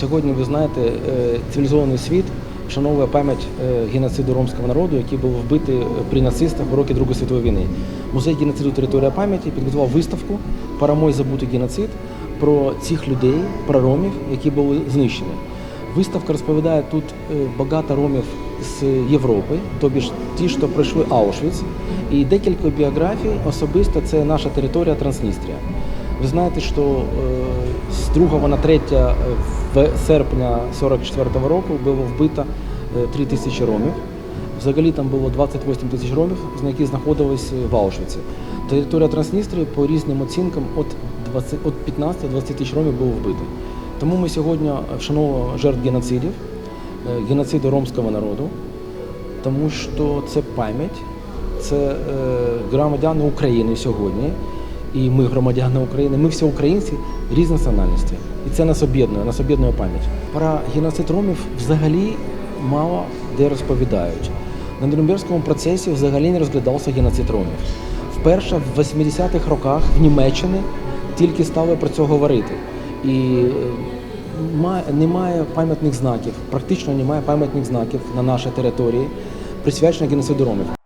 Сьогодні ви знаєте, е, цивілізований світ вшановує пам'ять е, геноциду ромського народу, який був вбитий е, при нацистах в роки Другої світової війни. Музей геноциду територія пам'яті підготував виставку Парамой забутий геноцид про цих людей, про ромів, які були знищені. Виставка розповідає тут багато ромів з Європи, тобі ж ті, що пройшли Аушвіц, і декілька біографій особисто це наша територія Трансністрія. Ви знаєте, що е, з 2 на 3 серпня 44-го року було вбито 3 тисячі ромів. Взагалі там було 28 тисяч ромів, з яких знаходились в Аушвіці. Територія Трансністрії по різним оцінкам від 20 від 15 до 20 тисяч ромів було вбито. Тому ми сьогодні вшановуємо жертв геноцидів, е, геноциду ромського народу, тому що це пам'ять, це е, громадяни України сьогодні, і ми громадяни України, ми всі українці різні національності. І це нас об'єднує, нас об'єднує пам'ять. Про геноцид ромів взагалі мало де розповідають. На Нюрнберзькому процесі взагалі не розглядався геноцид ромів. Вперше в 80-х роках в Німеччині тільки стали про це говорити. І е, немає пам'ятних знаків, практично немає пам'ятних знаків на нашій території, присвячених геноциду ромів.